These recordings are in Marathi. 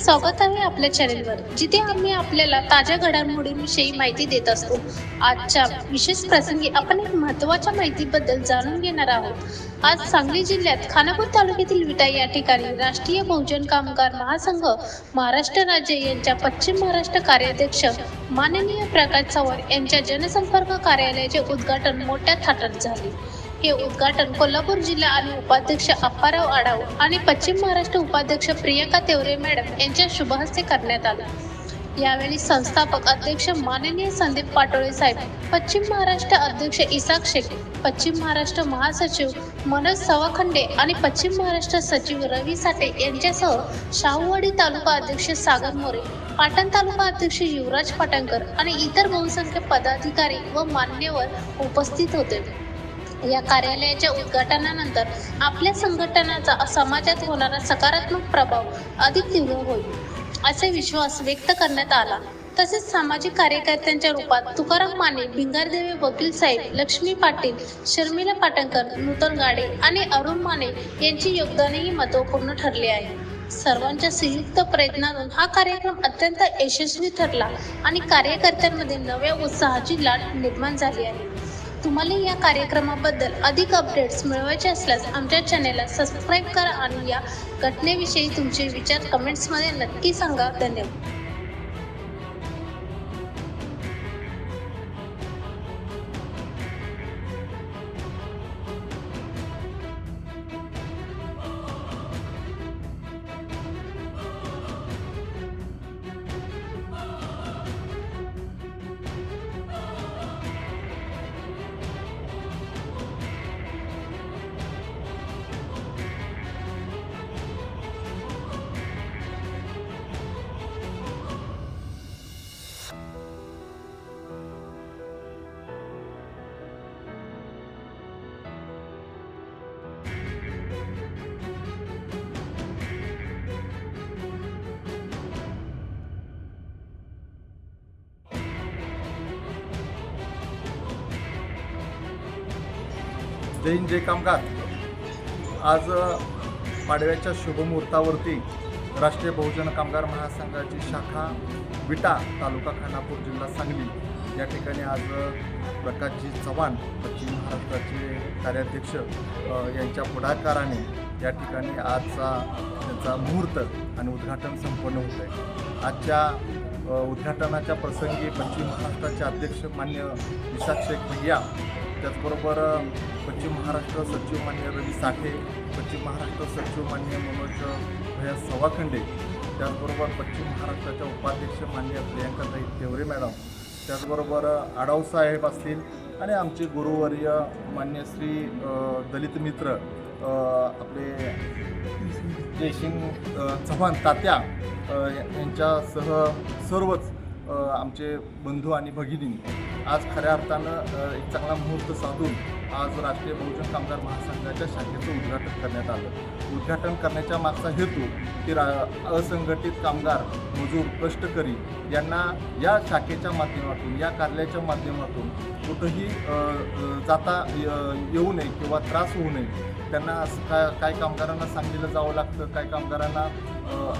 स्वागत आहे आपल्या चॅनेलवर जिथे आम्ही आपल्याला ताज्या घडामोडींविषयी माहिती देत असतो. आजच्या विशेष प्रसंगी आपण एक महत्त्वाच्या माहितीबद्दल जाणून घेणार आहोत. आज सांगली जिल्ह्यात खानापूर तालुक्यातील विटा या ठिकाणी राष्ट्रीय बहुजन कामगार महासंघ महाराष्ट्र राज्य यांच्या पश्चिम महाराष्ट्र कार्याध्यक्ष माननीय प्रकाश चव्हाण यांच्या जनसंपर्क कार्यालयाचे उद्घाटन मोठ्या थाटात झाले. हे उद्घाटन कोल्हापूर जिल्हा आणि उपाध्यक्ष अप्पाराव आढाव आणि पश्चिम महाराष्ट्र उपाध्यक्ष प्रियंका तेवरे मॅडम यांच्या शुभहस्ते करण्यात आले. यावेळी संस्थापक अध्यक्ष माननीय संदीप पाटोळे साहेब पश्चिम महाराष्ट्र अध्यक्ष इसाक शेख पश्चिम महाराष्ट्र महासचिव मनोज सवाखंडे आणि पश्चिम महाराष्ट्र सचिव रवी साठे यांच्यासह शाहूवाडी तालुका अध्यक्ष सागर मोरे पाटण तालुका अध्यक्ष युवराज पाटणकर आणि इतर बहुसंख्य पदाधिकारी व मान्यवर उपस्थित होते. या कार्यालयाच्या उद्घाटनानंतर आपल्या संघटनाचा समाजात होणारा सकारात्मक प्रभाव अधिक तीव्र होईल असे विश्वास व्यक्त करण्यात आला. तसेच सामाजिक कार्यकर्त्यांच्या रूपात तुकाराम माने भिंगारदेवे वकील साहेब लक्ष्मी पाटील शर्मिला पाटणकर नूतन गाडे आणि अरुण माने यांची योगदानही महत्त्वपूर्ण ठरले आहे. सर्वांच्या संयुक्त प्रयत्नातून हा कार्यक्रम अत्यंत यशस्वी ठरला आणि कार्यकर्त्यांमध्ये नव्या उत्साहाची लाट निर्माण झाली आहे. तुम्हाला या कार्यक्रमाबद्दल अधिक अपडेट्स मिळवायचे असल्यास आमच्या चॅनेलला सबस्क्राईब करा आणि या घटनेविषयी तुमचे विचार कमेंट्समध्ये नक्की सांगा. धन्यवाद. जैन जे जय कामगार. आज पाडव्याच्या शुभमुहूर्तावरती राष्ट्रीय बहुजन कामगार महासंघाची शाखा विटा तालुका खानापूर जिल्हा सांगली. या ठिकाणी आज प्रकाशजी चव्हाण पश्चिम महाराष्ट्राचे कार्याध्यक्ष यांच्या पुढाकाराने या ठिकाणी आजचा त्यांचा मुहूर्त आणि उद्घाटन संपन्न होत आहे. आजच्या उद्घाटनाच्या प्रसंगी पश्चिम महाराष्ट्राचे अध्यक्ष मान्य विशाख शेख भैया त्याचबरोबर पश्चिम महाराष्ट्र सचिव मान्य रवी साठे पश्चिम महाराष्ट्र सचिव मान्य मनोज भैया सवाखंडे त्याचबरोबर पश्चिम महाराष्ट्राच्या उपाध्यक्ष मान्य प्रियंकाताई तेवरे मॅडम त्याचबरोबर अ, आढाव साहेब असतील आणि आमचे गुरुवर्य मान्य श्री दलित मित्र आपले जयसिंग चव्हाण तात्या यांच्यासह सर्वच आमचे बंधू आणि भगिनी आज खऱ्या अर्थानं एक चांगला मुहूर्त साधून आज राष्ट्रीय बहुजन कामगार महासंघाच्या शाखेचं उद्घाटन करण्यात आलं. उद्घाटन करण्याच्या मागचा हेतू की रा असंघटित कामगार मजूर कष्टकरी यांना या शाखेच्या माध्यमातून या कार्यालयाच्या माध्यमातून कुठंही जाता येऊ नये किंवा त्रास होऊ नये त्यांना काय काय कामगारांना सांगलीला जावं लागतं काय कामगारांना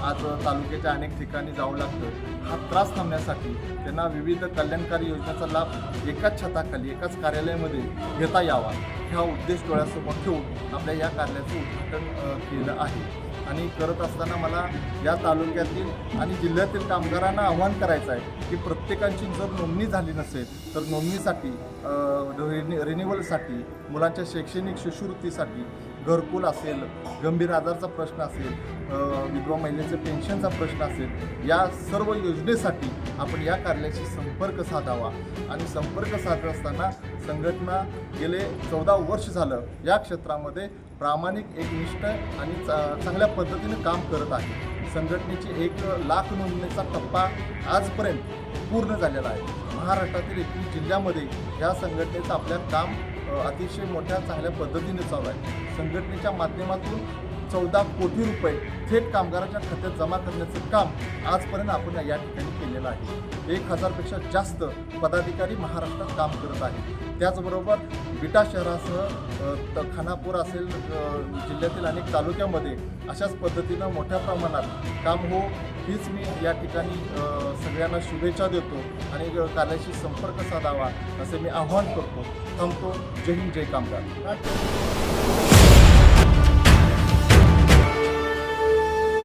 आज तालुक्याच्या अनेक ठिकाणी जावं लागतं. हा त्रास थांबण्यासाठी त्यांना विविध कल्याणकारी योजनेचा लाभ एकाच छताखाली एकाच कार्यालयामध्ये घेता यावा. ह्या उद्देश डोळ्यासमोर ठेवून आपल्या या कार्यालयाचं उद्घाटन केलं आहे. आणि करत असताना मला या तालुक्यातील आणि जिल्ह्यातील कामगारांना आव्हान करायचं आहे की प्रत्येकाची जर नोंदणी झाली नसेल तर नोंदणीसाठी अ, रिनि रिन्युवलसाठी मुलांच्या शैक्षणिक शिष्यवृत्तीसाठी घरकुल असेल गंभीर आजारचा प्रश्न असेल विधवा महिलेचे पेन्शनचा प्रश्न असेल या सर्व योजनेसाठी आपण या कार्यालयाशी संपर्क साधावा. आणि संपर्क साधत असताना संघटना गेले चौदा वर्ष झालं या क्षेत्रामध्ये प्रामाणिक एकनिष्ठ आणि चा चांगल्या पद्धतीने काम करत आहे. संघटनेची एक लाख नोंदणीचा टप्पा आजपर्यंत पूर्ण झालेला आहे. महाराष्ट्रातील एकवीस जिल्ह्यामध्ये या संघटनेचं आपल्या काम अतिशय मोठ्या चांगल्या पद्धतीने चालू आहे. संघटनेच्या माध्यमातून चौदा कोटी रुपये थेट कामगारांच्या खात्यात जमा करण्याचं काम आजपर्यंत आपण या ठिकाणी केलेलं आहे. एक हजारपेक्षा जास्त पदाधिकारी महाराष्ट्रात काम करत आहेत. त्याचबरोबर विटा शहरासह त- खानापूर असेल जिल्ह्यातील अनेक तालुक्यामध्ये अशाच पद्धतीनं मोठ्या प्रमाणात काम हो हीच मी या ठिकाणी सगळ्यांना शुभेच्छा देतो आणि कार्याशी संपर्क साधावा असे मी आव्हान करतो. थांबतो. जय हिंद जय कामगार.